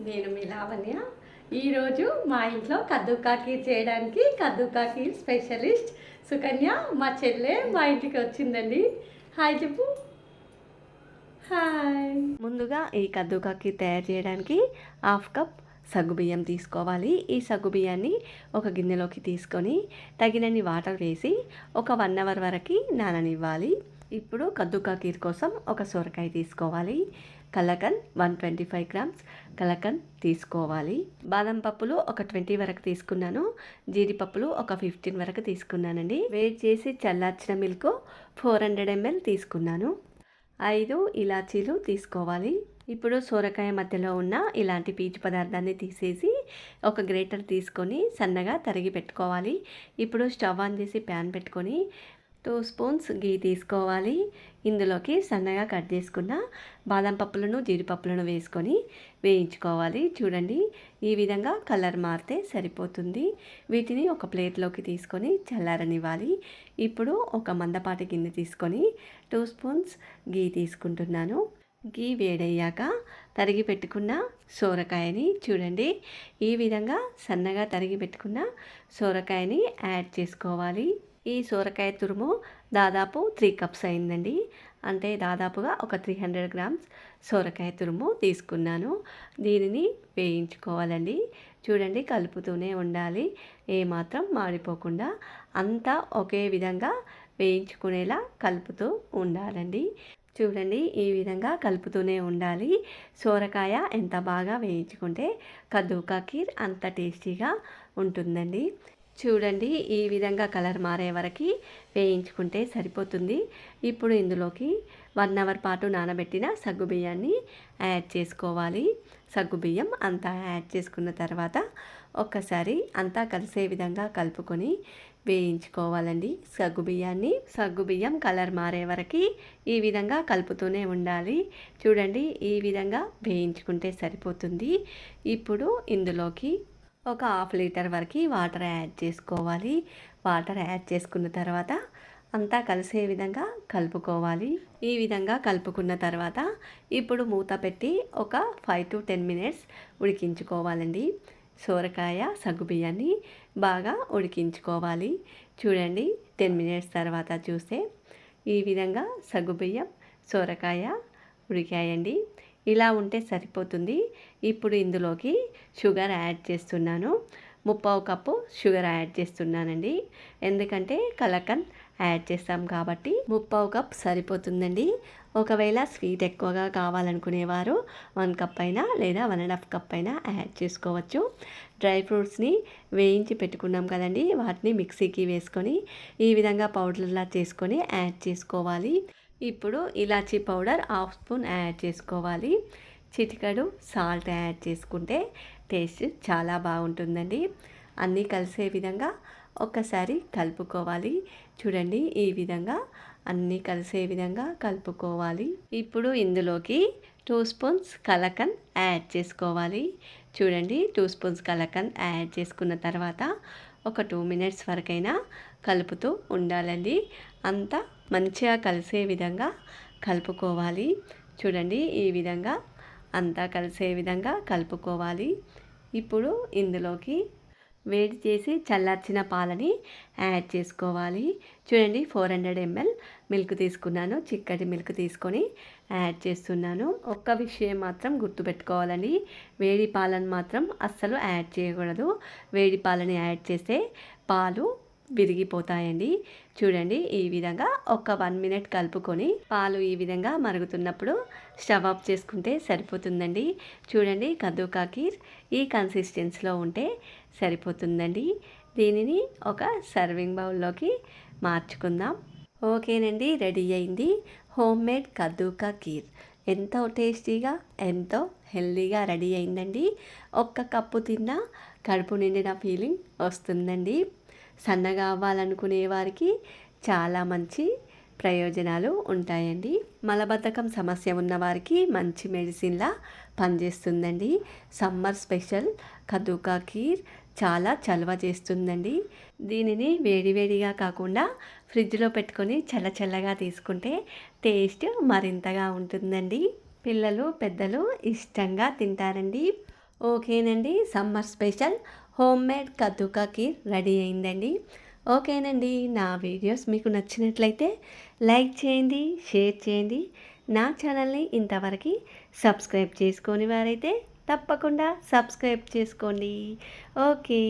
నేను మీ లావణ్య. ఈరోజు మా ఇంట్లో కద్దుకాకి చేయడానికి కద్దుకాకి స్పెషలిస్ట్ సుకన్య మా చెల్లె మా ఇంటికి వచ్చిందండి. హాయ్ చెప్పు. హాయ్. ముందుగా ఈ కద్దుకాకి తయారు చేయడానికి హాఫ్ కప్ సగ్గుబియ్యం తీసుకోవాలి. ఈ సగ్గుబియ్యాన్ని ఒక గిన్నెలోకి తీసుకొని తగినన్ని వాటర్ వేసి ఒక వన్ అవర్ వరకు నాననివ్వాలి. ఇప్పుడు కద్దుకా కీర్ కోసం ఒక సొరకాయ తీసుకోవాలి. కలకన్ వన్ ట్వంటీ ఫైవ్ గ్రామ్స్. కలకన్ తీసుకోవాలి. బాదం పప్పులు ఒక ట్వంటీ వరకు తీసుకున్నాను. జీడిపప్పులు ఒక ఫిఫ్టీన్ వరకు తీసుకున్నానండి. వేడి చేసి చల్లార్చిన మిల్క్ ఫోర్ హండ్రెడ్ ఎంఎల్ తీసుకున్నాను. ఐదు ఇలాచీలు తీసుకోవాలి. ఇప్పుడు సోరకాయ మధ్యలో ఉన్న ఇలాంటి పీచు పదార్థాన్ని తీసేసి ఒక గ్రేటర్ తీసుకొని సన్నగా తరిగి పెట్టుకోవాలి. ఇప్పుడు స్టవ్ ఆన్ చేసి ప్యాన్ పెట్టుకొని టూ స్పూన్స్ గీ తీసుకోవాలి. ఇందులోకి సన్నగా కట్ చేసుకున్న బాదం పప్పులను జీడిపప్పులను వేసుకొని వేయించుకోవాలి. చూడండి ఈ విధంగా కలర్ మారితే సరిపోతుంది. వీటిని ఒక ప్లేట్లోకి తీసుకొని చల్లారనివ్వాలి. ఇప్పుడు ఒక మందపాటి గిన్నె తీసుకొని టూ స్పూన్స్ గీ తీసుకుంటున్నాను. గీ వేడయ్యాక తరిగి పెట్టుకున్న సోరకాయని చూడండి ఈ విధంగా సన్నగా తరిగి పెట్టుకున్న సోరకాయని యాడ్ చేసుకోవాలి. ఈ సోరకాయ తురుము దాదాపు త్రీ కప్స్ అయిందండి. అంటే దాదాపుగా ఒక త్రీ హండ్రెడ్ గ్రామ్స్ సోరకాయ తురుము తీసుకున్నాను. దీనిని వేయించుకోవాలండి. చూడండి కలుపుతూనే ఉండాలి. ఏమాత్రం మాడిపోకుండా అంతా ఒకే విధంగా వేయించుకునేలా కలుపుతూ ఉండాలండి. చూడండి ఈ విధంగా కలుపుతూనే ఉండాలి. సోరకాయ ఎంత బాగా వేయించుకుంటే కద్దూకా కీర్ అంత టేస్టీగా ఉంటుందండి. చూడండి ఈ విధంగా కలర్ మారే వరకు వేయించుకుంటే సరిపోతుంది. ఇప్పుడు ఇందులోకి వన్ అవర్ పాటు నానబెట్టిన సగ్గుబియ్యాన్ని యాడ్ చేసుకోవాలి. సగ్గుబియ్యం అంతా యాడ్ చేసుకున్న తర్వాత ఒక్కసారి అంతా కలిసే విధంగా కలుపుకొని వేయించుకోవాలండి. సగ్గుబియ్యాన్ని సగ్గుబియ్యం కలర్ మారే వరకు ఈ విధంగా కలుపుతూనే ఉండాలి. చూడండి ఈ విధంగా వేయించుకుంటే సరిపోతుంది. ఇప్పుడు ఇందులోకి ఒక హాఫ్ లీటర్ వరకు వాటర్ యాడ్ చేసుకోవాలి. వాటర్ యాడ్ చేసుకున్న తర్వాత అంతా కలిసే విధంగా కలుపుకోవాలి. ఈ విధంగా కలుపుకున్న తర్వాత ఇప్పుడు మూత పెట్టి ఒక ఫైవ్ టు టెన్ మినిట్స్ ఉడికించుకోవాలండి. సోరకాయ సగ్గుబియ్యాన్ని బాగా ఉడికించుకోవాలి. చూడండి టెన్ మినిట్స్ తర్వాత చూస్తే ఈ విధంగా సగ్గుబియ్యం సోరకాయ ఉడికాయండి. ఇలా ఉంటే సరిపోతుంది. ఇప్పుడు ఇందులోకి షుగర్ యాడ్ చేస్తున్నాను. ముప్పావు కప్పు షుగర్ యాడ్ చేస్తున్నానండి. ఎందుకంటే కలకన్ యాడ్ చేస్తాం కాబట్టి ముప్పావు కప్ సరిపోతుందండి. ఒకవేళ స్వీట్ ఎక్కువగా కావాలనుకునేవారు వన్ కప్ అయినా లేదా వన్ అండ్ హాఫ్ కప్ అయినా యాడ్ చేసుకోవచ్చు. డ్రై ఫ్రూట్స్ని వేయించి పెట్టుకున్నాం కదండి. వాటిని మిక్సీకి వేసుకొని ఈ విధంగా పౌడర్లా చేసుకొని యాడ్ చేసుకోవాలి. ఇప్పుడు ఇలాచీ పౌడర్ హాఫ్ స్పూన్ యాడ్ చేసుకోవాలి. చిటికడు సాల్ట్ యాడ్ చేసుకుంటే టేస్ట్ చాలా బాగుంటుందండి. అన్నీ కలిసే విధంగా ఒక్కసారి కలుపుకోవాలి. చూడండి ఈ విధంగా అన్నీ కలిసే విధంగా కలుపుకోవాలి. ఇప్పుడు ఇందులోకి టూ స్పూన్స్ కలకన్ యాడ్ చేసుకోవాలి. చూడండి టూ స్పూన్స్ కలకన్ యాడ్ చేసుకున్న తర్వాత ఒక టూ మినిట్స్ వరకైనా కలుపుతూ ఉండాలండి. అంతా మంచిగా కలిసే విధంగా కలుపుకోవాలి. చూడండి ఈ విధంగా అంతా కలిసే విధంగా కలుపుకోవాలి. ఇప్పుడు ఇందులోకి వేడి చేసి చల్లార్చిన పాలని యాడ్ చేసుకోవాలి. చూడండి ఫోర్ హండ్రెడ్ ఎంఎల్ మిల్క్ తీసుకున్నాను. చిక్కటి మిల్క్ తీసుకొని యాడ్ చేస్తున్నాను. ఒక్క విషయం మాత్రం గుర్తుపెట్టుకోవాలండి. వేడి పాలను మాత్రం అస్సలు యాడ్ చేయకూడదు. వేడి పాలని యాడ్ చేస్తే పాలు విరిగిపోతాయండి. చూడండి ఈ విధంగా ఒక వన్ మినిట్ కలుపుకొని పాలు ఈ విధంగా మరుగుతున్నప్పుడు స్టవ్ ఆఫ్ చేసుకుంటే సరిపోతుందండి. చూడండి కద్దుకా కీర్ ఈ కన్సిస్టెన్సీలో ఉంటే సరిపోతుందండి. దీనిని ఒక సర్వింగ్ బౌల్లోకి మార్చుకుందాం. ఓకేనండి రెడీ అయింది. హోమ్ మేడ్ కద్దుకా కీర్ ఎంతో టేస్టీగా ఎంతో హెల్దీగా రెడీ అయిందండి. ఒక్క కప్పు తిన్నా కడుపు నిండిన ఫీలింగ్ వస్తుందండి. సన్నగా అవ్వాలనుకునే వారికి చాలా మంచి ప్రయోజనాలు ఉంటాయండి. మలబద్ధకం సమస్య ఉన్నవారికి మంచి మెడిసిన్లా పనిచేస్తుందండి. సమ్మర్ స్పెషల్ కదుకా కీర్ చాలా చలవ చేస్తుందండి. దీనిని వేడివేడిగా కాకుండా ఫ్రిడ్జ్లో పెట్టుకొని చల్లచల్లగా తీసుకుంటే టేస్ట్ మరింతగా ఉంటుందండి. పిల్లలు పెద్దలు ఇష్టంగా తింటారండి. ఓకేనండి సమ్మర్ స్పెషల్. హోమ్ మేడ్ కద్దుకా కీర్ రెడీ అయిందండి. ఓకేనండి నా వీడియోస్ మీకు నచ్చినట్లయితే లైక్ చేయండి షేర్ చేయండి. నా ఛానల్ని ఇంతవరకు సబ్స్క్రైబ్ చేసుకొని వారైతే తప్పకుండా సబ్స్క్రైబ్ చేసుకోండి. ఓకే.